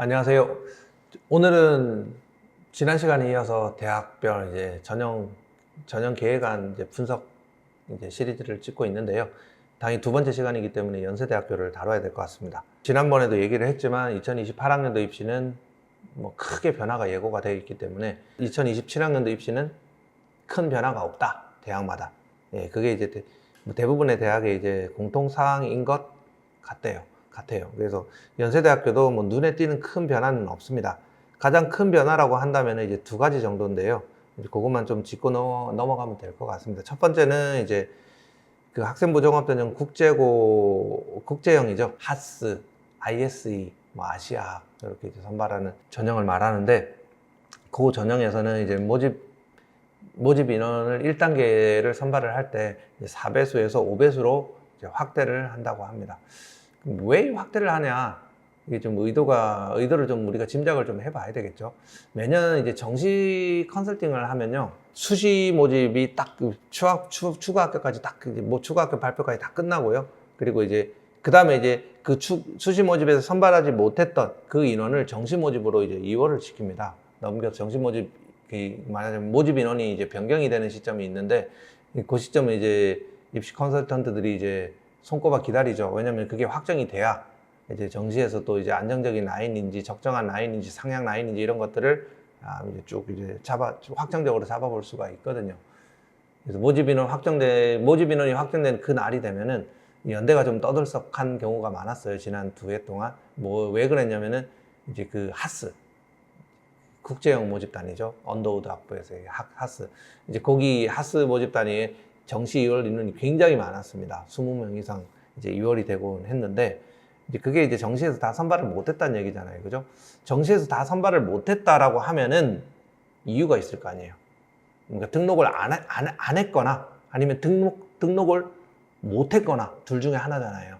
안녕하세요. 오늘은 지난 시간에 이어서 대학별 이제 전형 전형 계획안 이제 분석 이제 시리즈를 찍고 있는데요. 당연히 두 번째 시간이기 때문에 연세대학교를 다뤄야 될 것 같습니다. 지난번에도 얘기를 했지만 2028학년도 입시는 뭐 크게 변화가 예고가 되어 있기 때문에 2027학년도 입시는 큰 변화가 없다. 대학마다. 예, 그게 이제 대, 뭐 대부분의 대학의 이제 공통 사항인 것 같대요. 같아요. 그래서 연세대학교도 뭐 눈에 띄는 큰 변화는 없습니다. 가장 큰 변화라고 한다면 이제 두 가지 정도인데요. 이제 그것만 좀 짚고 넘어, 넘어 가면 될 것 같습니다. 첫 번째는 이제 그 학생부 종합전형 국제고 국제형이죠. 하스, ISE, 뭐 아시아 이렇게 선발하는 전형을 말하는데 그 전형에서는 이제 모집 모집 인원을 1단계를 선발을 할 때 4배수에서 5배수로 확대를 한다고 합니다. 왜 확대를 하냐? 이게 좀 의도가 의도를 좀 우리가 짐작을 좀 해봐야 되겠죠. 매년 이제 정시 컨설팅을 하면요 수시 모집이 딱그 추가 추, 추가 학교까지 딱뭐 추가 학교 발표까지 다 끝나고요. 그리고 이제 그 다음에 이제 그 추, 수시 모집에서 선발하지 못했던 그 인원을 정시 모집으로 이제 이월을 시킵니다. 넘겨서 정시 모집 그 말하자면 모집 인원이 이제 변경이 되는 시점이 있는데 그 시점에 이제 입시 컨설턴트들이 이제 손꼽아 기다리죠. 왜냐면 그게 확정이 돼야 이제 정시에서 또 이제 안정적인 라인인지 적정한 라인인지 상향 라인인지 이런 것들을 아, 이제 쭉 이제 잡아 확정적으로 잡아볼 수가 있거든요. 그래서 모집 인원 확정돼 모집 인원이 확정된 그 날이 되면은 연대가 좀 떠들썩한 경우가 많았어요. 지난 두 해 동안 뭐 왜 그랬냐면은 이제 그 하스 국제형 모집단이죠. 언더우드 학부에서의 하- 하스 이제 거기 하스 모집단이 정시 2월 인원이 굉장히 많았습니다. 20명 이상 이제 2월이 되곤 했는데 이제 그게 이제 정시에서 다 선발을 못했다는 얘기잖아요. 그죠? 정시에서 다 선발을 못했다라고 하면은 이유가 있을 거 아니에요. 그러니까 등록을 안, 하- 안, 안 했거나 아니면 등록, 등록을 못했거나 둘 중에 하나잖아요.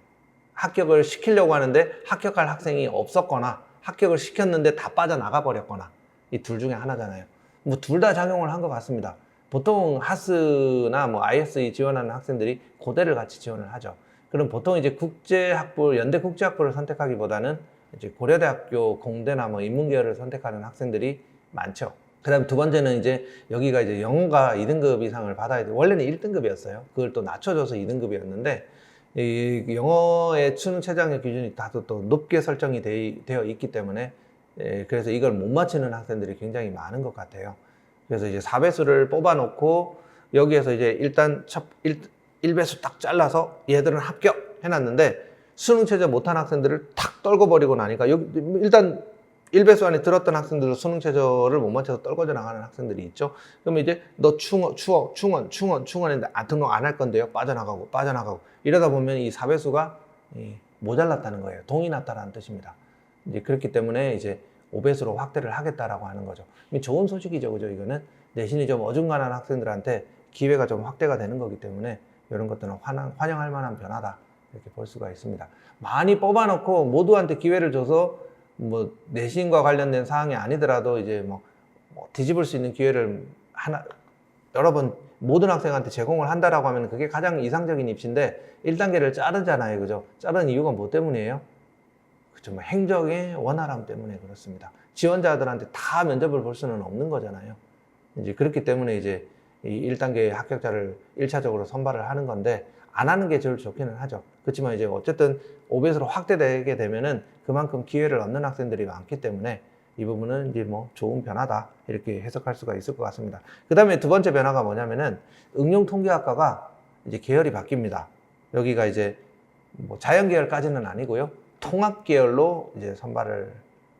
합격을 시키려고 하는데 합격할 학생이 없었거나 합격을 시켰는데 다 빠져나가 버렸거나 이 둘 중에 하나잖아요. 뭐 둘 다 작용을 한 것 같습니다. 보통 하스나 뭐 ISE 지원하는 학생들이 고대를 같이 지원을 하죠. 그럼 보통 이제 국제학부, 연대 국제학부를 선택하기보다는 이제 고려대학교 공대나 뭐 인문계열을 선택하는 학생들이 많죠. 그 다음 두 번째는 이제 여기가 이제 영어가 2등급 이상을 받아야 돼. 원래는 1등급이었어요. 그걸 또 낮춰줘서 2등급이었는데, 이 영어의 수능 최저학력 기준이 다소 또 높게 설정이 돼- 되어 있기 때문에, 예, 그래서 이걸 못 맞히는 학생들이 굉장히 많은 것 같아요. 그래서 이제 4배수를 뽑아놓고, 여기에서 이제 일단 첫 1, 1배수 딱 잘라서 얘들은 합격 해놨는데, 수능 최저 못한 학생들을 탁 떨궈버리고 나니까, 여기 일단 1배수 안에 들었던 학생들도 수능 최저를 못 맞춰서 떨궈져 나가는 학생들이 있죠. 그러면 이제 너 충원, 추억, 충원, 충원, 충원인데 아, 등록 안 할 건데요. 빠져나가고, 빠져나가고. 이러다 보면 이 4배수가 모자랐다는 거예요. 동이 났다라는 뜻입니다. 이제 그렇기 때문에 이제 5배수로 확대를 하겠다라고 하는 거죠. 좋은 소식이죠. 그죠? 이거는 내신이 좀 어중간한 학생들한테 기회가 좀 확대가 되는 거기 때문에 이런 것들은 환영, 환영 할 만한 변화다. 이렇게 볼 수가 있습니다. 많이 뽑아놓고 모두한테 기회를 줘서 뭐 내신과 관련된 사항이 아니더라도 이제 뭐, 뭐 뒤집을 수 있는 기회를 하나 여러 번 모든 학생한테 제공을 한다라고 하면 그게 가장 이상적인 입시인데 1단계를 자르잖아요. 그죠? 자른 이유가 뭐 때문이에요? 뭐 행정의 원활함 때문에 그렇습니다. 지원자들한테 다 면접을 볼 수는 없는 거잖아요. 이제 그렇기 때문에 이제 이 1단계 합격자를 1차적으로 선발을 하는 건데 안 하는 게 제일 좋기는 하죠. 그렇지만 이제 어쨌든 5배수로 확대되게 되면은 그만큼 기회를 얻는 학생들이 많기 때문에 이 부분은 이제 뭐 좋은 변화다 이렇게 해석할 수가 있을 것 같습니다. 그 다음에 두 번째 변화가 뭐냐면은 응용통계학과가 이제 계열이 바뀝니다. 여기가 이제 뭐 자연계열까지는 아니고요. 통합 계열로 이제 선발을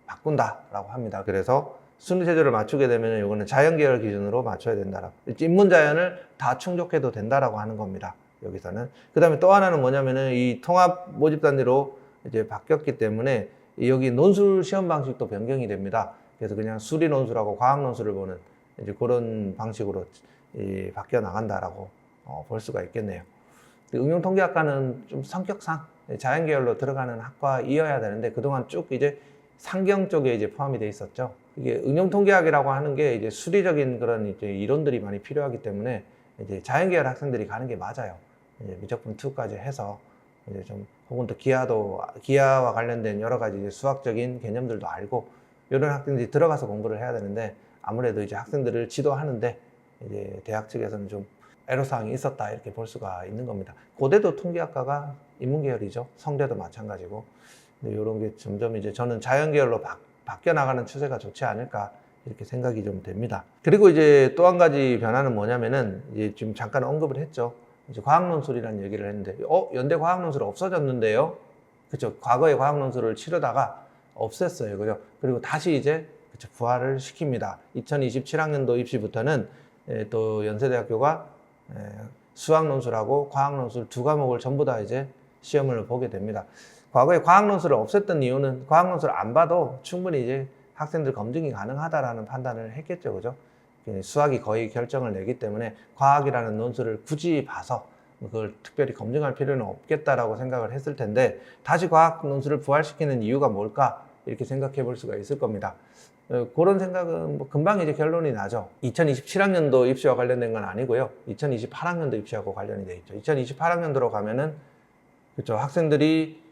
바꾼다라고 합니다. 그래서 순위 체제를 맞추게 되면 이거는 자연 계열 기준으로 맞춰야 된다라고. 인문 자연을 다 충족해도 된다라고 하는 겁니다. 여기서는. 그 다음에 또 하나는 뭐냐면은 이 통합 모집 단위로 이제 바뀌었기 때문에 이 여기 논술 시험 방식도 변경이 됩니다. 그래서 그냥 수리 논술하고 과학 논술을 보는 이제 그런 방식으로 이 바뀌어 나간다라고 어, 볼 수가 있겠네요. 응용 통계학과는 좀 성격상 자연계열로 들어가는 학과이어야 되는데 그동안 쭉 이제 상경 쪽에 이제 포함이 돼 있었죠. 이게 응용통계학이라고 하는 게 이제 수리적인 그런 이제 이론들이 많이 필요하기 때문에 이제 자연계열 학생들이 가는 게 맞아요. 이제 미적분 2까지 해서 이제 좀 혹은 또 기하도 기하와 관련된 여러 가지 이제 수학적인 개념들도 알고 이런 학생들이 들어가서 공부를 해야 되는데 아무래도 이제 학생들을 지도하는데 이제 대학 측에서는 좀 애로사항이 있었다 이렇게 볼 수가 있는 겁니다. 고대도 통계학과가 인문 계열이죠. 성대도 마찬가지고 근데 이런 게 점점 이제 저는 자연 계열로 바, 바뀌어 나가는 추세가 좋지 않을까 이렇게 생각이 좀 됩니다. 그리고 이제 또 한 가지 변화는 뭐냐면은 이제 지금 잠깐 언급을 했죠. 이제 과학 논술이라는 얘기를 했는데, 어 연대 과학 논술 없어졌는데요. 그렇죠. 과거에 과학 논술을 치르다가 없앴어요. 그죠. 그리고 다시 이제 그쵸, 부활을 시킵니다. 2027학년도 입시부터는 에, 또 연세대학교가 에, 수학 논술하고 과학 논술 두 과목을 전부 다 이제 시험을 보게 됩니다. 과거에 과학논술을 없앴던 이유는 과학논술을 안 봐도 충분히 이제 학생들 검증이 가능하다라는 판단을 했겠죠, 그죠? 수학이 거의 결정을 내기 때문에 과학이라는 논술을 굳이 봐서 그걸 특별히 검증할 필요는 없겠다라고 생각을 했을 텐데 다시 과학 논술을 부활시키는 이유가 뭘까 이렇게 생각해 볼 수가 있을 겁니다. 어, 그런 생각은 뭐 금방 이제 결론이 나죠. 2027학년도 입시와 관련된 건 아니고요. 2028학년도 입시하고 관련이 돼 있죠. 2028학년도로 가면은 그렇죠. 학생들이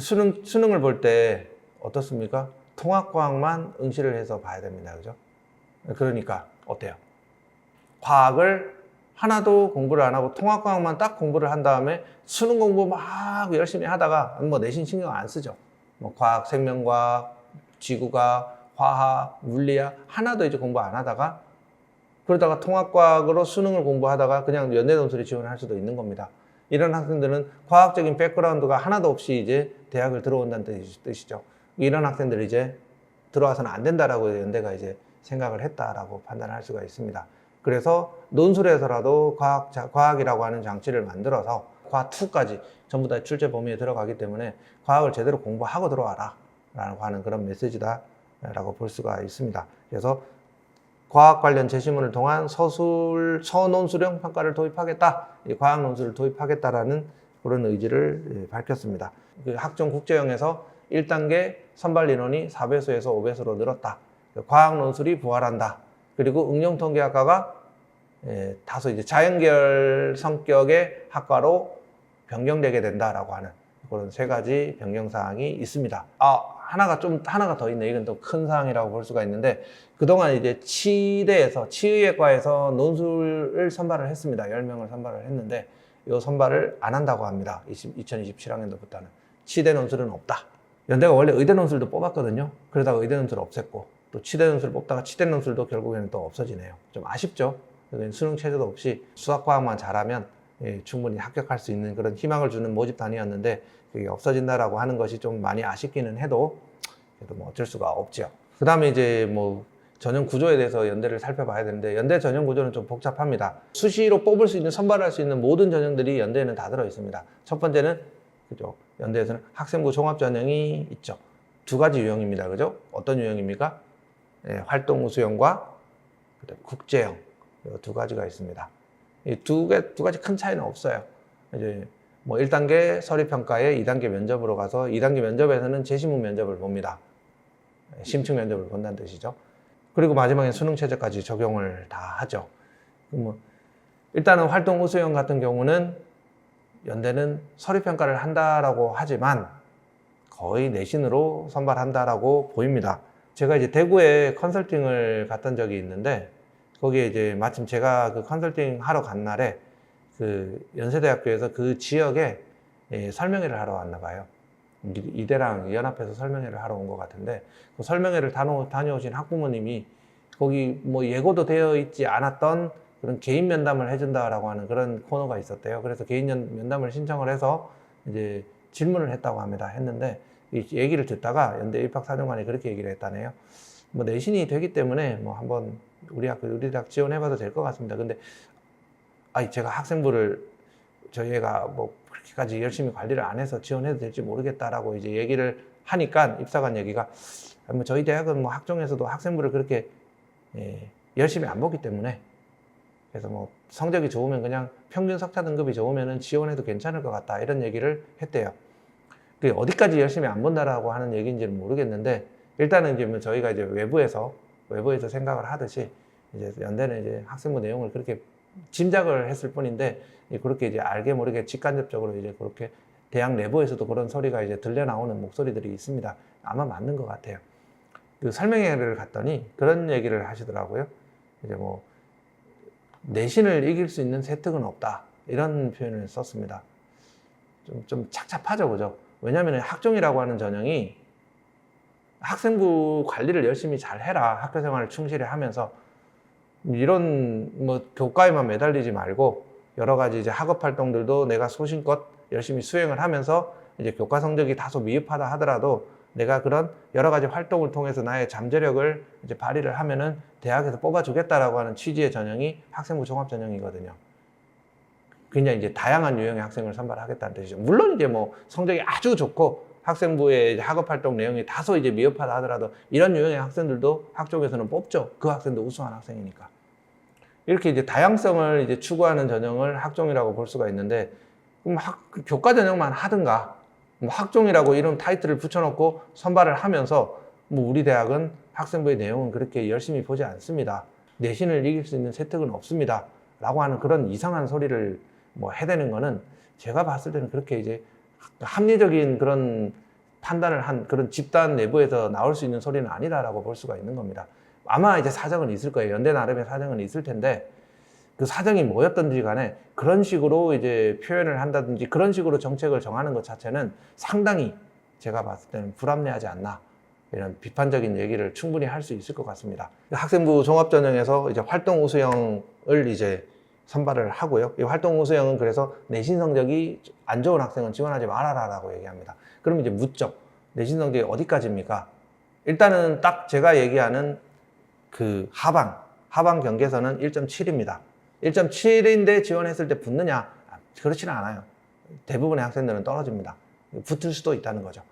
수능 수능을 볼 때 어떻습니까? 통합과학만 응시를 해서 봐야 됩니다. 그죠? 그러니까 어때요? 과학을 하나도 공부를 안 하고 통합과학만 딱 공부를 한 다음에 수능 공부 막 열심히 하다가 뭐 내신 신경 안 쓰죠. 뭐 과학, 생명과학, 지구과학, 화학, 물리학 하나도 이제 공부 안 하다가 그러다가 통합과학으로 수능을 공부하다가 그냥 연대논술에 지원할 수도 있는 겁니다. 이런 학생들은 과학적인 백그라운드가 하나도 없이 이제 대학을 들어온다는 뜻이- 뜻이죠. 이런 학생들이 이제 들어와서는 안 된다라고 연대가 이제 생각을 했다라고 판단할 수가 있습니다. 그래서 논술에서라도 과학, 자- 과학이라고 하는 장치를 만들어서 과투까지 전부 다 출제 범위에 들어가기 때문에 과학을 제대로 공부하고 들어와라 라고 하는 그런 메시지다라고 볼 수가 있습니다. 그래서 과학 관련 제시문을 통한 서술, 서논술형 평가를 도입하겠다, 이 과학 논술을 도입하겠다라는 그런 의지를 예, 밝혔습니다. 그 학종 국제형에서 1단계 선발 인원이 4배수에서 5배수로 늘었다. 과학 논술이 부활한다. 그리고 응용 통계학과가 예, 다소 이제 자연계열 성격의 학과로 변경되게 된다라고 하는 그런 세 가지 변경 사항이 있습니다. 아 하나가 좀 하나가 더 있네. 이건 또 큰 사항이라고 볼 수가 있는데 그동안 이제 치대에서 치의학과에서 논술을 선발을 했습니다. 10명을 선발을 했는데 이 선발을 안 한다고 합니다. 2027학년도부터는 치대 논술은 없다. 연대가 원래 의대 논술도 뽑았거든요. 그러다가 의대 논술을 없앴고 또 치대 논술 뽑다가 치대 논술도 결국에는 또 없어지네요. 좀 아쉽죠. 여기는 수능 체제도 없이 수학 과학만 잘하면 예, 충분히 합격할 수 있는 그런 희망을 주는 모집단이었는데 그게 없어진다라고 하는 것이 좀 많이 아쉽기는 해도 그래도 뭐 어쩔 수가 없죠. 그 다음에 이제 뭐 전형 구조에 대해서 연대를 살펴봐야 되는데 연대 전형 구조는 좀 복잡합니다. 수시로 뽑을 수 있는 선발할 수 있는 모든 전형들이 연대에는 다 들어 있습니다. 첫 번째는 그죠 연대에서는 학생부 종합 전형이 있죠. 두 가지 유형입니다. 그죠? 어떤 유형입니까? 예, 활동 우수형과 국제형 이두 가지가 있습니다. 이두 개, 두 가지 큰 차이는 없어요. 이제 뭐 1단계 서류평가에 2단계 면접으로 가서 2단계 면접에서는 재시문 면접을 봅니다. 심층 면접을 본다는 뜻이죠. 그리고 마지막에 수능 최저까지 적용을 다 하죠. 뭐 일단은 활동 우수형 같은 경우는 연대는 서류 평가를 한다라고 하지만 거의 내신으로 선발한다라고 보입니다. 제가 이제 대구에 컨설팅을 갔던 적이 있는데 거기에 이제 마침 제가 그 컨설팅 하러 간 날에 그 연세대학교에서 그 지역에 예, 설명회를 하러 왔나 봐요. 이- 이대랑 연합해서 설명회를 하러 온 것 같은데 그 설명회를 다녀, 다녀오신 학부모님이 거기 뭐 예고도 되어 있지 않았던 그런 개인 면담을 해준다라고 하는 그런 코너가 있었대요. 그래서 개인 연- 면담을 신청을 해서 이제 질문을 했다고 합니다. 했는데 이 얘기를 듣다가 연대 입학 사정관이 그렇게 얘기를 했다네요. 뭐 내신이 되기 때문에 뭐 한번 우리 학교 우리 대학 지원해봐도 될 것 같습니다. 근데 아니 제가 학생부를 저희 애가 뭐 그렇게까지 열심히 관리를 안 해서 지원해도 될지 모르겠다라고 이제 얘기를 하니까 입사관 얘기가 아, 뭐 저희 대학은 뭐 학종에서도 학생부를 그렇게 예, 열심히 안 보기 때문에 그래서 뭐 성적이 좋으면 그냥 평균 석차 등급이 좋으면은 지원해도 괜찮을 것 같다 이런 얘기를 했대요. 그 어디까지 열심히 안 본다라고 하는 얘기인지는 모르겠는데 일단은 이제 뭐 저희가 이제 외부에서 외부에서 생각을 하듯이 이제 연대는 이제 학생부 내용을 그렇게 짐작을 했을 뿐인데 이 그렇게 이제 알게 모르게 직간접적으로 이제 그렇게 대학 내부에서도 그런 소리가 이제 들려 나오는 목소리들이 있습니다. 아마 맞는 것 같아요. 그 설명회를 갔더니 그런 얘기를 하시더라고요. 이제 뭐 내신을 이길 수 있는 세특은 없다 이런 표현을 썼습니다. 좀, 좀 착잡하죠, 그죠? 왜냐하면 학종이라고 하는 전형이 학생부 관리를 열심히 잘 해라 학교 생활을 충실히 하면서 이런 뭐 교과에만 매달리지 말고 여러 가지 이제 학업 활동들도 내가 소신껏 열심히 수행을 하면서 이제 교과 성적이 다소 미흡하다 하더라도 내가 그런 여러 가지 활동을 통해서 나의 잠재력을 이제 발휘를 하면은 대학에서 뽑아주겠다라고 하는 취지의 전형이 학생부 종합 전형이거든요. 굉장히 이제 다양한 유형의 학생을 선발하겠다는 뜻이죠. 물론 이제 뭐 성적이 아주 좋고 학생부의 학업 활동 내용이 다소 이제 미흡하다 하더라도 이런 유형의 학생들도 학종에서는 뽑죠. 그 학생도 우수한 학생이니까. 이렇게 이제 다양성을 이제 추구하는 전형을 학종이라고 볼 수가 있는데 그럼 학, 교과 전형만 하든가 뭐 학종이라고 이런 타이틀을 붙여놓고 선발을 하면서 뭐 우리 대학은 학생부의 내용은 그렇게 열심히 보지 않습니다. 내신을 이길 수 있는 세특은 없습니다. 라고 하는 그런 이상한 소리를 뭐 해대는 거는 제가 봤을 때는 그렇게 이제 합리적인 그런 판단을 한 그런 집단 내부에서 나올 수 있는 소리는 아니다라고 볼 수가 있는 겁니다. 아마 이제 사정은 있을 거예요. 연대 나름의 사정은 있을 텐데 그 사정이 뭐였든지 간에 그런 식으로 이제 표현을 한다든지 그런 식으로 정책을 정하는 것 자체는 상당히 제가 봤을 때는 불합리하지 않나 이런 비판적인 얘기를 충분히 할 수 있을 것 같습니다. 학생부 종합전형에서 이제 활동 우수형을 이제 선발을 하고요. 이 활동 우수형은 그래서 내신 성적이 안 좋은 학생은 지원하지 말아라라고 얘기합니다. 그럼 이제 묻죠. 내신 성적이 어디까지입니까? 일단은 딱 제가 얘기하는 그 하방, 하방 경계선은 1.7입니다. 1.7인데 지원했을 때 붙느냐? 그렇지는 않아요. 대부분의 학생들은 떨어집니다. 붙을 수도 있다는 거죠.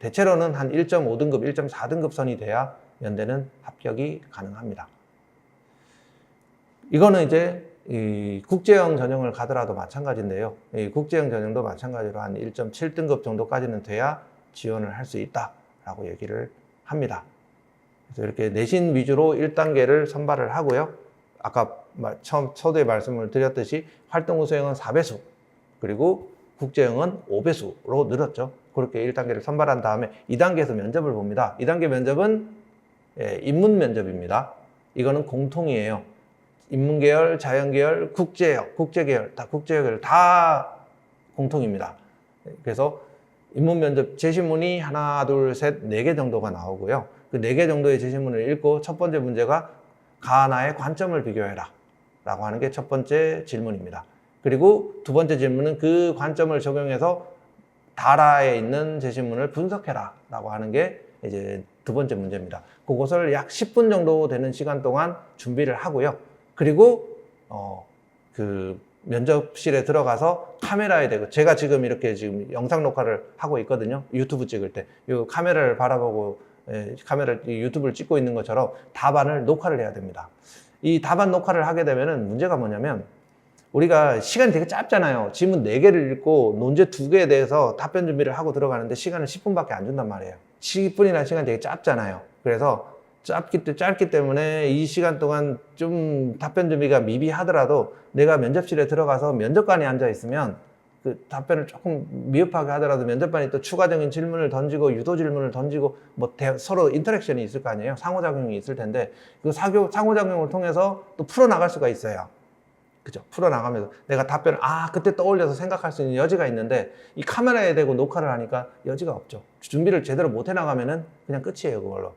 대체로는 한 1.5등급, 1.4등급 선이 돼야 연대는 합격이 가능합니다. 이거는 이제 이 국제형 전형을 가더라도 마찬가지인데요. 이 국제형 전형도 마찬가지로 한 1.7등급 정도까지는 돼야 지원을 할 수 있다라고 얘기를 합니다. 그래서 이렇게 내신 위주로 1단계를 선발을 하고요. 아까 말- 처음 서두에 말씀을 드렸듯이 활동 우 수형은 4배수, 그리고 국제형은 5배수로 늘었죠. 그렇게 1단계를 선발한 다음에 2단계에서 면접을 봅니다. 2단계 면접은 예, 인문 면접입니다. 이거는 공통이에요. 인문계열, 자연계열, 국제역, 국제계열, 다 국제계열 다 공통입니다. 그래서 인문 면접 제시문이 하나, 둘, 셋, 네 개 정도가 나오고요. 그 네 개 정도의 제시문을 읽고 첫 번째 문제가 가나의 관점을 비교해라. 라고 하는 게 첫 번째 질문입니다. 그리고 두 번째 질문은 그 관점을 적용해서 다라에 있는 제시문을 분석해라. 라고 하는 게 이제 두 번째 문제입니다. 그것을 약 10분 정도 되는 시간 동안 준비를 하고요. 그리고, 어, 그 면접실에 들어가서 카메라에 대고 제가 지금 이렇게 지금 영상 녹화를 하고 있거든요. 유튜브 찍을 때. 이 카메라를 바라보고 예, 카메라를 이 유튜브를 찍고 있는 것처럼 답안을 녹화를 해야 됩니다. 이 답안 녹화를 하게 되면은 문제가 뭐냐면 우리가 시간이 되게 짧잖아요. 지문 4개를 읽고 논제 2개에 대해서 답변 준비를 하고 들어가는데 시간을 10분밖에 안 준단 말이에요. 10분이라는 시간이 되게 짧잖아요. 그래서 짧기, 때- 짧기 때문에 이 시간 동안 좀 답변 준비가 미비하더라도 내가 면접실에 들어가서 면접관이 앉아 있으면 그 답변을 조금 미흡하게 하더라도 면접관이 또 추가적인 질문을 던지고 유도 질문을 던지고 뭐 대- 서로 인터랙션이 있을 거 아니에요. 상호작용이 있을 텐데 그 사교, 상호작용을 통해서 또 풀어나갈 수가 있어요. 그죠? 풀어나가면서 내가 답변을 아 그때 떠올려서 생각할 수 있는 여지가 있는데 이 카메라에 대고 녹화를 하니까 여지가 없죠. 준비를 제대로 못 해나가면은 그냥 끝이에요 그걸로.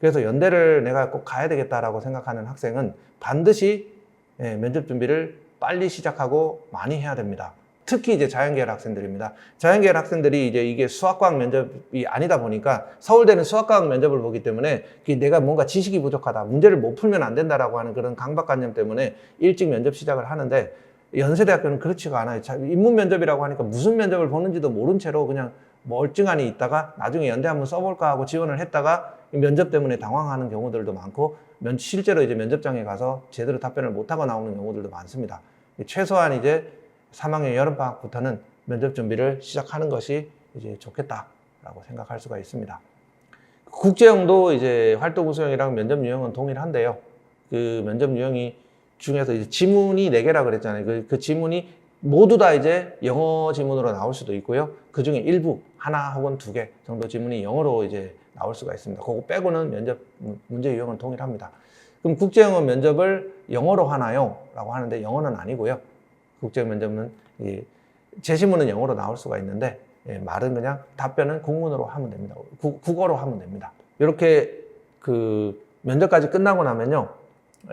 그래서 연대를 내가 꼭 가야 되겠다라고 생각하는 학생은 반드시 예, 면접 준비를 빨리 시작하고 많이 해야 됩니다. 특히 이제 자연계열 학생들입니다. 자연계열 학생들이 이제 이게 수학과학 면접이 아니다 보니까 서울대는 수학과학 면접을 보기 때문에 내가 뭔가 지식이 부족하다, 문제를 못 풀면 안 된다라고 하는 그런 강박관념 때문에 일찍 면접 시작을 하는데 연세대학교는 그렇지가 않아요. 자, 인문 면접이라고 하니까 무슨 면접을 보는지도 모른 채로 그냥 멀쩡하니 있다가 나중에 연대 한번 써볼까 하고 지원을 했다가 이 면접 때문에 당황하는 경우들도 많고 면- 실제로 이제 면접장에 가서 제대로 답변을 못하고 나오는 경우들도 많습니다. 최소한 이제 3학년 여름방학부터는 면접 준비를 시작하는 것이 이제 좋겠다라고 생각할 수가 있습니다. 국제형도 이제 활동 우수형이랑 면접 유형은 동일한데요. 그 면접 유형이 중에서 이제 지문이 4개라 그랬잖아요. 그, 그 지문이 모두 다 이제 영어 지문으로 나올 수도 있고요. 그 중에 일부 하나 혹은 두 개 정도 지문이 영어로 이제 나올 수가 있습니다. 그거 빼고는 면접 문제 유형은 동일합니다. 그럼 국제영어 면접을 영어로 하나요? 라고 하는데 영어는 아니고요. 국제 면접은 이 제시문은 영어로 나올 수가 있는데 예, 말은 그냥 답변은 공문으로 하면 됩니다. 구- 국어로 하면 됩니다. 이렇게 그 면접까지 끝나고 나면요.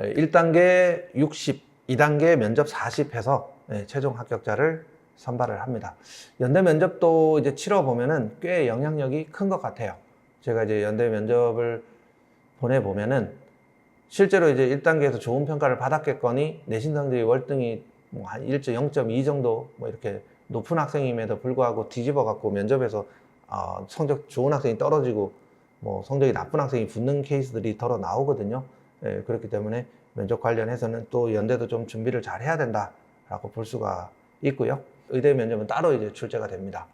예, 1단계 60, 2단계 면접 40 해서 예, 최종 합격자를 선발을 합니다. 연대 면접도 이제 치러 보면은 꽤 영향력이 큰 것 같아요. 제가 이제 연대 면접을 보내 보면은 실제로 이제 1단계에서 좋은 평가를 받았겠거니 내신 성적이 월등히 뭐 한 1.0.2 정도 뭐 이렇게 높은 학생임에도 불구하고 뒤집어 갖고 면접에서 어, 성적 좋은 학생이 떨어지고 뭐 성적이 나쁜 학생이 붙는 케이스들이 더러 나오거든요. 예, 그렇기 때문에 면접 관련해서는 또 연대도 좀 준비를 잘 해야 된다라고 볼 수가 있고요. 의대 면접은 따로 이제 출제가 됩니다.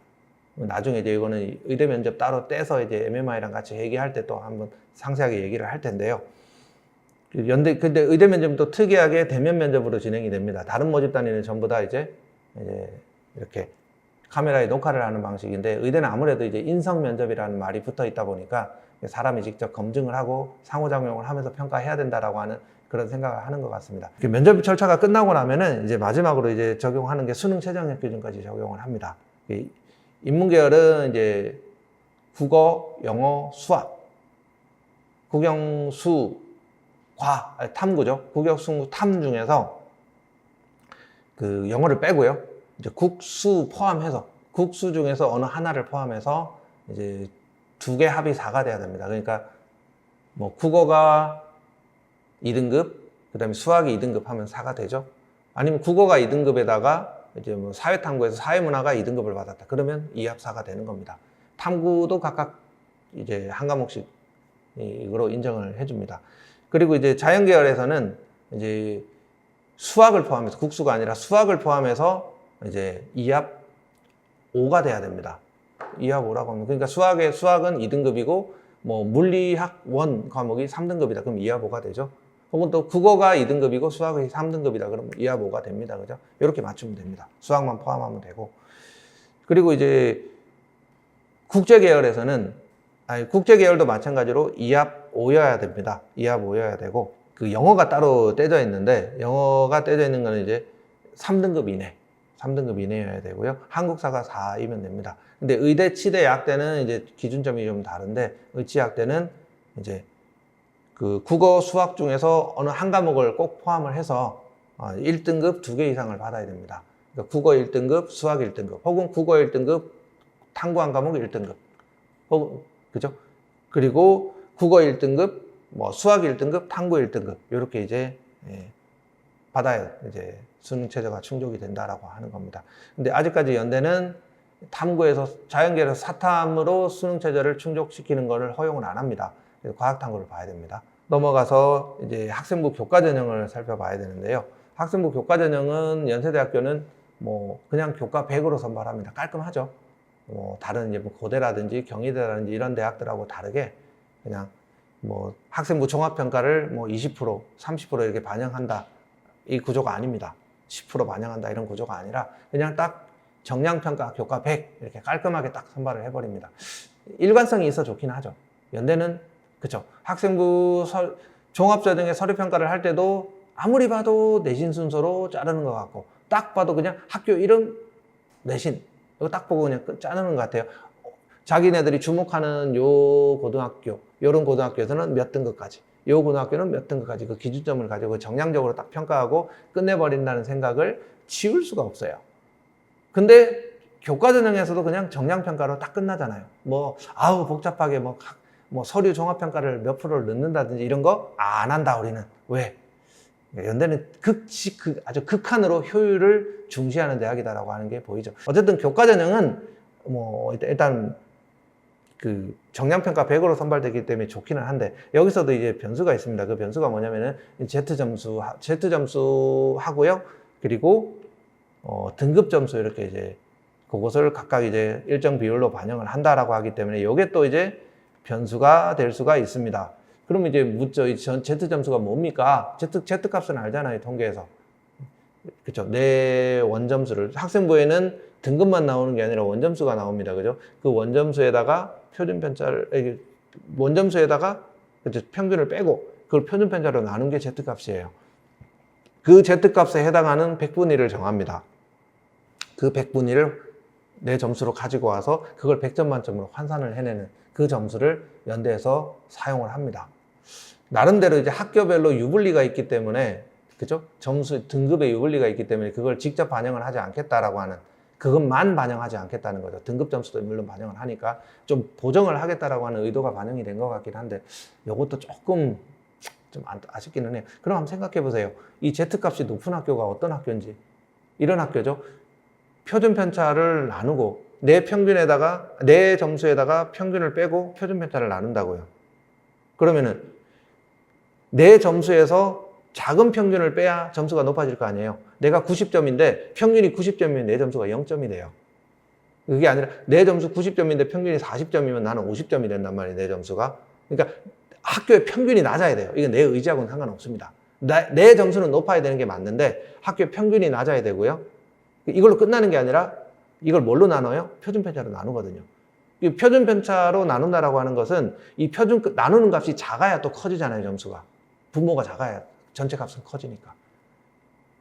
나중에 이제 이거는 의대 면접 따로 떼서 이제 MMI랑 같이 얘기할 때 또 한번 상세하게 얘기를 할 텐데요. 그 연대 근데 의대 면접은 또 특이하게 대면 면접으로 진행이 됩니다. 다른 모집 단위는 전부 다 이제 이제 이렇게 카메라에 녹화를 하는 방식인데 의대는 아무래도 이제 인성 면접이라는 말이 붙어 있다 보니까 사람이 직접 검증을 하고 상호작용을 하면서 평가해야 된다라고 하는 그런 생각을 하는 것 같습니다. 면접 절차가 끝나고 나면은 이제 마지막으로 이제 적용하는 게 수능 최저학력 기준까지 적용을 합니다. 이 인문계열은 이제 국어, 영어, 수학, 국영수, 과, 아니, 탐구죠. 국영수, 탐 중에서 그 영어를 빼고요. 이제 국수 포함해서 국수 중에서 어느 하나를 포함해서 이제 두 개 합이 4가 돼야 됩니다. 그러니까 뭐 국어가 2등급, 그 다음에 수학이 2등급 하면 4가 되죠. 아니면 국어가 2등급에다가 이제 뭐 사회탐구에서 사회문화가 2등급을 받았다. 그러면 2합 4가 되는 겁니다. 탐구도 각각 이제 한 과목씩 이거로 인정을 해줍니다. 그리고 이제 자연계열에서는 이제 수학을 포함해서 국수가 아니라 수학을 포함해서 이제 2합 5가 돼야 됩니다. 2합 5라고 하면 그러니까 수학의 수학은 2등급이고 뭐 물리학 원 과목이 3등급이다. 그럼 2합 5가 되죠. 혹은 또 국어가 2등급이고 수학이 3등급이다. 그럼 2합 5가 됩니다. 그죠? 이렇게 맞추면 됩니다. 수학만 포함하면 되고. 그리고 이제 국제 계열에서는 아니 국제 계열도 마찬가지로 2합 5여야 됩니다. 2합 5여야 되고 그 영어가 따로 떼져 있는데 영어가 떼져 있는 거는 이제 3등급 이내. 3등급 이내여야 되고요. 한국사가 4이면 됩니다. 근데 의대, 치대, 약대는 이제 기준점이 좀 다른데 의치 약대는 이제 그 국어, 수학 중에서 어느 한 과목을 꼭 포함을 해서 1등급 두 개 이상을 받아야 됩니다. 그러니까 국어 1등급, 수학 1등급, 혹은 국어 1등급, 탐구 한 과목 1등급. 혹은 그죠? 그리고 국어 1등급, 뭐 수학 1등급, 탐구 1등급 이렇게 이제 예, 받아야 이제 수능 체제가 충족이 된다라고 하는 겁니다. 근데 아직까지 연대는 탐구에서 자연계에서 사탐으로 수능 체제를 충족시키는 것을 허용을 안 합니다. 과학 탐구를 봐야 됩니다. 넘어가서 이제 학생부 교과 전형을 살펴봐야 되는데요. 학생부 교과 전형은 연세대학교는 뭐 그냥 교과 100으로 선발합니다. 깔끔하죠. 뭐 다른 이제 뭐 고대라든지 경희대라든지 이런 대학들하고 다르게 그냥 뭐 학생부 종합평가를 뭐 20%, 30% 이렇게 반영한다. 이 구조가 아닙니다. 10% 반영한다 이런 구조가 아니라 그냥 딱 정량평가 교과 100 이렇게 깔끔하게 딱 선발을 해버립니다. 일관성이 있어 좋긴 하죠. 연대는 그쵸 학생부 서, 종합전형의 서류 평가를 할 때도 아무리 봐도 내신 순서로 자르는 것 같고 딱 봐도 그냥 학교 이름 내신 이거 딱 보고 그냥 끝 자르는 것 같아요. 자기네들이 주목하는 요 고등학교 요런 고등학교에서는 몇 등급까지 요 고등학교는 몇 등급까지 그 기준점을 가지고 정량적으로 딱 평가하고 끝내버린다는 생각을 지울 수가 없어요. 근데 교과 전형에서도 그냥 정량 평가로 딱 끝나잖아요. 뭐 아우 복잡하게 뭐, 각- 뭐 서류 종합 평가를 몇 프로를 넣는다든지 이런 거 안 한다 우리는 왜? 연대는 극치 극 아주 극한으로 효율을 중시하는 대학이다라고 하는 게 보이죠. 어쨌든 교과 전형은 뭐 일단- 일단 그 정량평가 100으로 선발되기 때문에 좋기는 한데 여기서도 이제 변수가 있습니다. 그 변수가 뭐냐면은 Z 점수, Z 점수 하고요. 그리고 어, 등급 점수 이렇게 이제 그것을 각각 이제 일정 비율로 반영을 한다라고 하기 때문에 이게 또 이제 변수가 될 수가 있습니다. 그러면 이제 묻죠. 이 전- Z 점수가 뭡니까? Z, Z 값은 알잖아요. 통계에서. 그렇죠. 내 원점수를 학생부에는 등급만 나오는 게 아니라 원점수가 나옵니다. 그죠? 그 원점수에다가 표준 편차를 이게 원점수에다가 그죠? 평균을 빼고 그걸 표준 편차로 나눈 게 z 값이에요. 그 z 값에 해당하는 100분의 1을 정합니다. 그 100분의 1을 내 점수로 가지고 와서 그걸 100점 만점으로 환산을 해내는 그 점수를 연대에서 사용을 합니다. 나름대로 이제 학교별로 유불리가 있기 때문에 그죠? 점수 등급의 유불리가 있기 때문에 그걸 직접 반영을 하지 않겠다라고 하는 그것만 반영하지 않겠다는 거죠. 등급 점수도 물론 반영을 하니까 좀 보정을 하겠다라고 하는 의도가 반영이 된 것 같긴 한데 이것도 조금 좀 안- 아쉽기는 해요. 그럼 한번 생각해 보세요. 이 Z 값이 높은 학교가 어떤 학교인지 이런 학교죠. 표준 편차를 나누고 내 평균에다가 내 점수에다가 평균을 빼고 표준 편차를 나눈다고요. 그러면은 내 점수에서 작은 평균을 빼야 점수가 높아질 거 아니에요. 내가 90점인데 평균이 90점이면 내 점수가 0점이 돼요. 그게 아니라 내 점수 90점인데 평균이 40점이면 나는 50점이 된단 말이에요. 내 점수가. 그러니까 학교의 평균이 낮아야 돼요. 이건 내 의지하고는 상관없습니다. 나- 내 점수는 높아야 되는 게 맞는데 학교의 평균이 낮아야 되고요. 이걸로 끝나는 게 아니라 이걸 뭘로 나눠요? 표준 편차로 나누거든요. 이 표준 편차로 나눈다라고 하는 것은 이 표준 그- 나누는 값이 작아야 또 커지잖아요, 점수가. 분모가 작아야 전체 값은 커지니까.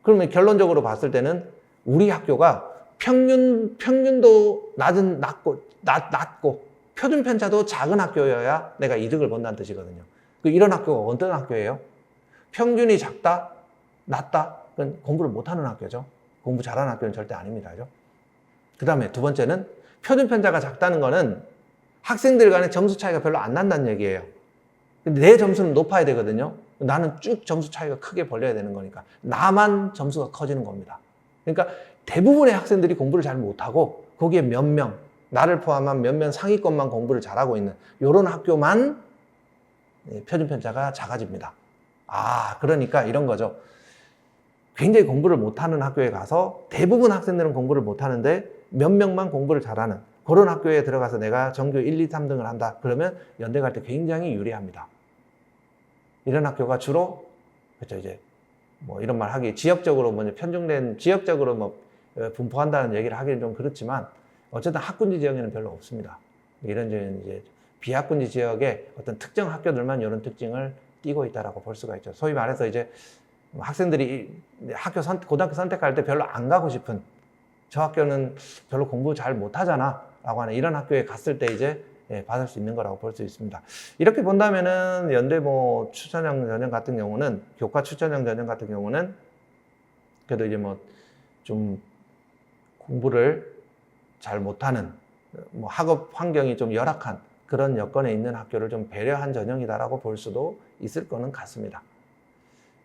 그러면 결론적으로 봤을 때는 우리 학교가 평균 평균도 낮은 낮고 낮 낮고 표준 편차도 작은 학교여야 내가 이득을 본다는 뜻이거든요. 그 이런 학교가 어떤 학교예요? 평균이 작다, 낮다, 그건 공부를 못하는 학교죠. 공부 잘하는 학교는 절대 아닙니다. 그죠? 그 다음에 두 번째는 표준 편차가 작다는 거는 학생들 간의 점수 차이가 별로 안 난다는 얘기예요. 근데 내 점수는 높아야 되거든요. 나는 쭉 점수 차이가 크게 벌려야 되는 거니까. 나만 점수가 커지는 겁니다. 그러니까 대부분의 학생들이 공부를 잘 못하고 거기에 몇 명, 나를 포함한 몇몇 상위권만 공부를 잘하고 있는 이런 학교만 예, 표준 편차가 작아집니다. 아, 그러니까 이런 거죠. 굉장히 공부를 못하는 학교에 가서 대부분 학생들은 공부를 못하는데 몇 명만 공부를 잘하는 그런 학교에 들어가서 내가 전교 1, 2, 3등을 한다. 그러면 연대 갈 때 굉장히 유리합니다. 이런 학교가 주로 그렇죠 이제 뭐 이런 말 하기 지역적으로 뭐 편중된 지역적으로 뭐 어, 분포한다는 얘기를 하기는 좀 그렇지만 어쨌든 학군지 지역에는 별로 없습니다. 이런 이제 비학군지 지역의 어떤 특정 학교들만 이런 특징을 띠고 있다라고 볼 수가 있죠. 소위 말해서 이제 학생들이 이 학교 선 고등학교 선택할 때 별로 안 가고 싶은 저 학교는 별로 공부 잘 못하잖아 라고 하는 이런 학교에 갔을 때 이제 예, 받을 수 있는 거라고 볼 수 있습니다. 이렇게 본다면은 연대 뭐 추천형 전형 같은 경우는 교과 추천형 전형 같은 경우는 그래도 이제 뭐 좀 공부를 잘 못하는 뭐 학업 환경이 좀 열악한 그런 여건에 있는 학교를 좀 배려한 전형이다라고 볼 수도 있을 거는 같습니다.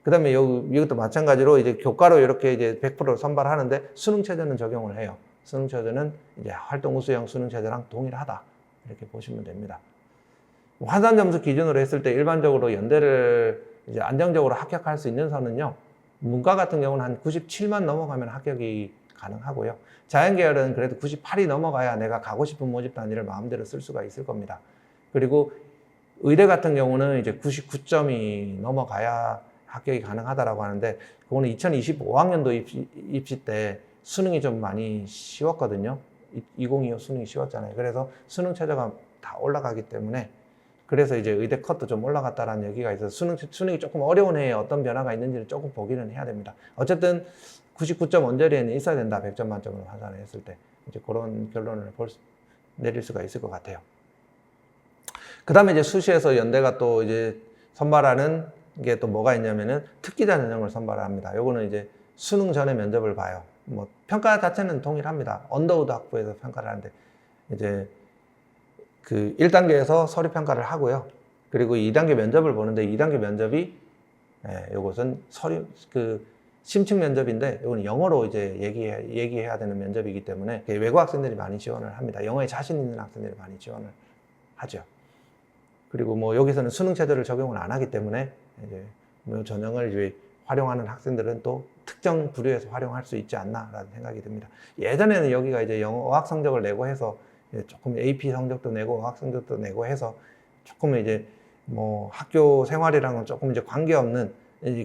그다음에 요 이것도 마찬가지로 이제 교과로 이렇게 이제 100% 선발하는데 수능 체제는 적용을 해요. 수능 체제는 이제 활동 우수형 수능 체제랑 동일하다 이렇게 보시면 됩니다. 환산 점수 기준으로 했을 때 일반적으로 연대를 이제 안정적으로 합격할 수 있는 선은요. 문과 같은 경우는 한 97만 넘어가면 합격이 가능하고요. 자연 계열은 그래도 98이 넘어가야 내가 가고 싶은 모집 단위를 마음대로 쓸 수가 있을 겁니다. 그리고 의대 같은 경우는 이제 99점이 넘어가야 합격이 가능하다라고 하는데 그거는 2025학년도 입시, 입시 때 수능이 좀 많이 쉬웠거든요. 2025 수능이 쉬웠잖아요. 그래서 수능 최저가 다 올라가기 때문에 그래서 이제 의대 컷도 좀 올라갔다라는 얘기가 있어서 수능, 수능이 조금 어려운 해에 어떤 변화가 있는지를 조금 보기는 해야 됩니다. 어쨌든 99점 언저리에는 있어야 된다. 100점 만점으로 환산을 했을 때. 이제 그런 결론을 볼 수, 내릴 수가 있을 것 같아요. 그 다음에 이제 수시에서 연대가 또 이제 선발하는 게 또 뭐가 있냐면은 특기자 전형을 선발합니다. 요거는 이제 수능 전에 면접을 봐요. 뭐 평가 자체는 동일합니다. 언더우드 학부에서 평가를 하는데 이제 그 1단계에서 서류 평가를 하고요. 그리고 2단계 면접을 보는데 2단계 면접이 예, 요것은 서류 그 심층 면접인데 이건 영어로 이제 얘기해, 얘기해야 되는 면접이기 때문에 외국 학생들이 많이 지원을 합니다. 영어에 자신 있는 학생들이 많이 지원을 하죠. 그리고 뭐 여기서는 수능 체제를 적용을 안 하기 때문에 이제 뭐 전형을 이제 활용하는 학생들은 또 특정 부류에서 활용할 수 있지 않나라는 생각이 듭니다. 예전에는 여기가 이제 영어 어학 성적을 내고 해서 조금 AP 성적도 내고 어학 성적도 내고 해서 조금 이제 뭐 학교 생활이랑은 조금 이제 관계없는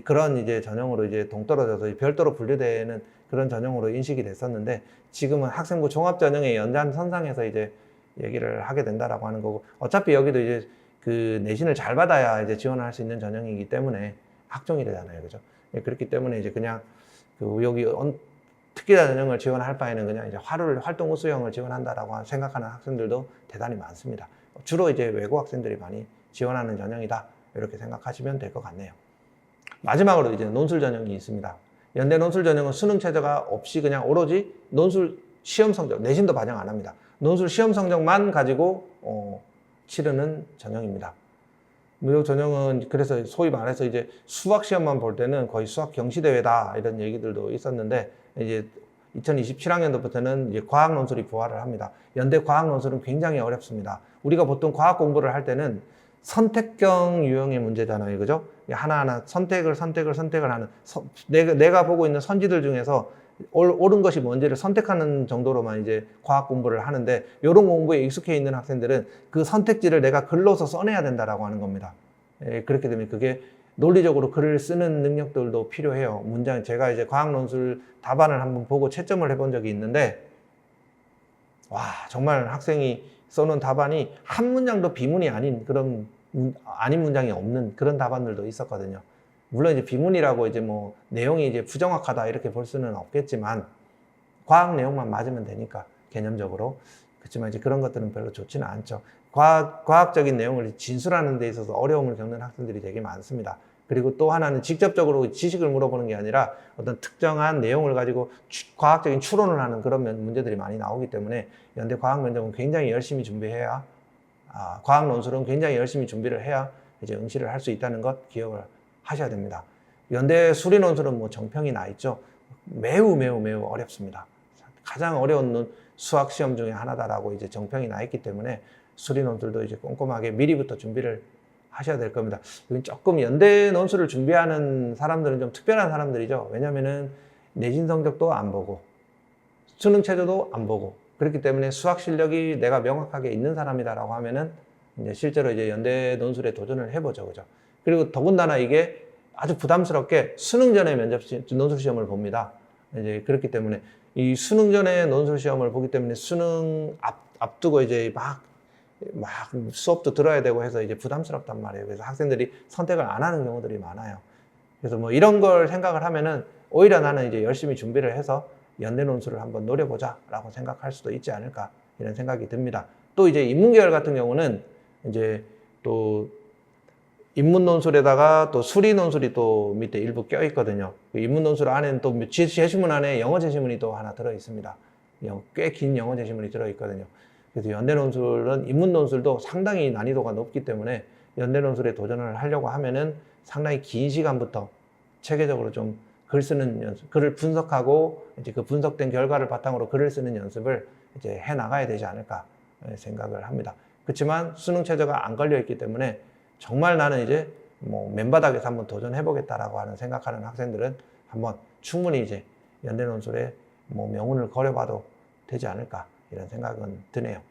그런 이제 전형으로 이제 동떨어져서 별도로 분류되는 그런 전형으로 인식이 됐었는데 지금은 학생부 종합 전형의 연장 선상에서 이제 얘기를 하게 된다라고 하는 거고 어차피 여기도 이제 그 내신을 잘 받아야 이제 지원을 할수 있는 전형이기 때문에 학종이 되잖아요, 그죠? 예, 그렇기 때문에 이제 그냥 그 여기 언- 특기자 전형을 지원할 바에는 그냥 이제 화를 활동 우수형을 지원한다라고 생각하는 학생들도 대단히 많습니다. 주로 이제 외고 학생들이 많이 지원하는 전형이다 이렇게 생각하시면 될 것 같네요. 마지막으로 이제 논술 전형이 있습니다. 연대 논술 전형은 수능 최저가 없이 그냥 오로지 논술 시험 성적, 내신도 반영 안 합니다. 논술 시험 성적만 가지고 어, 치르는 전형입니다. 무역 전형은 그래서 소위 말해서 이제 수학 시험만 볼 때는 거의 수학 경시 대회다 이런 얘기들도 있었는데 이제 2027학년도부터는 이제 과학 논술이 부활을 합니다. 연대 과학 논술은 굉장히 어렵습니다. 우리가 보통 과학 공부를 할 때는 선택형 유형의 문제잖아요. 그죠? 하나하나 선택을 선택을 선택을 하는 서- 내가, 내가 보고 있는 선지들 중에서 옳- 옳은 것이 뭔지를 선택하는 정도로만 이제 과학 공부를 하는데 이런 공부에 익숙해 있는 학생들은 그 선택지를 내가 글로서 써내야 된다라고 하는 겁니다. 예, 그렇게 되면 그게 논리적으로 글을 쓰는 능력들도 필요해요. 문장 제가 이제 과학 논술 답안을 한번 보고 채점을 해본 적이 있는데 와 정말 학생이 써놓은 답안이 한 문장도 비문이 아닌 그런 문- 아닌 문장이 없는 그런 답안들도 있었거든요. 물론 이제 비문이라고 이제 뭐 내용이 이제 부정확하다 이렇게 볼 수는 없겠지만 과학 내용만 맞으면 되니까 개념적으로 그렇지만 이제 그런 것들은 별로 좋지는 않죠. 과학, 과학적인 내용을 진술하는 데 있어서 어려움을 겪는 학생들이 되게 많습니다. 그리고 또 하나는 직접적으로 지식을 물어보는 게 아니라 어떤 특정한 내용을 가지고 추- 과학적인 추론을 하는 그런 면- 문제들이 많이 나오기 때문에 연대 과학 면접은 굉장히 열심히 준비해야 아, 과학 논술은 굉장히 열심히 준비를 해야 이제 응시를 할 수 있다는 것 기억을 하셔야 됩니다. 연대 수리 논술은 뭐 정평이 나 있죠. 매우 매우 매우 어렵습니다. 가장 어려운 논- 수학 시험 중에 하나다라고 이제 정평이 나 있기 때문에 수리 논술도 이제 꼼꼼하게 미리부터 준비를 하셔야 될 겁니다. 조금 연대 논술을 준비하는 사람들은 좀 특별한 사람들이죠. 왜냐면은 내신 성적도 안 보고 수능 체제도 안 보고 그렇기 때문에 수학 실력이 내가 명확하게 있는 사람이다라고 하면은 이제 실제로 이제 연대 논술에 도전을 해보죠, 그죠? 그리고 더군다나 이게 아주 부담스럽게 수능 전에 면접 시, 논술 시험을 봅니다. 이제 그렇기 때문에 이 수능 전에 논술 시험을 보기 때문에 수능 앞, 앞두고 이제 막, 막 수업도 들어야 되고 해서 이제 부담스럽단 말이에요. 그래서 학생들이 선택을 안 하는 경우들이 많아요. 그래서 뭐 이런 걸 생각을 하면은 오히려 나는 이제 열심히 준비를 해서 연대 논술을 한번 노려보자라고 생각할 수도 있지 않을까 이런 생각이 듭니다. 또 이제 인문계열 같은 경우는 이제 또 인문 논술에다가 또 수리 논술이 또 밑에 일부 껴 있거든요. 그 인문 논술 안에는 또 제- 제시문 안에 영어 제시문이 또 하나 들어 있습니다. 꽤 긴 영어 제시문이 들어 있거든요. 그래서 연대 논술은 인문 논술도 상당히 난이도가 높기 때문에 연대 논술에 도전을 하려고 하면은 상당히 긴 시간부터 체계적으로 좀 글 쓰는 연습, 글을 분석하고 이제 그 분석된 결과를 바탕으로 글을 쓰는 연습을 이제 해 나가야 되지 않을까 생각을 합니다. 그렇지만 수능 최저가 안 걸려 있기 때문에 정말 나는 이제 뭐 맨바닥에서 한번 도전해 보겠다라고 하는 생각하는 학생들은 한번 충분히 이제 연대 논술에 뭐 명운을 걸어봐도 되지 않을까 이런 생각은 드네요.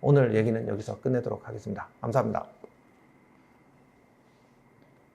오늘 얘기는 여기서 끝내도록 하겠습니다. 감사합니다.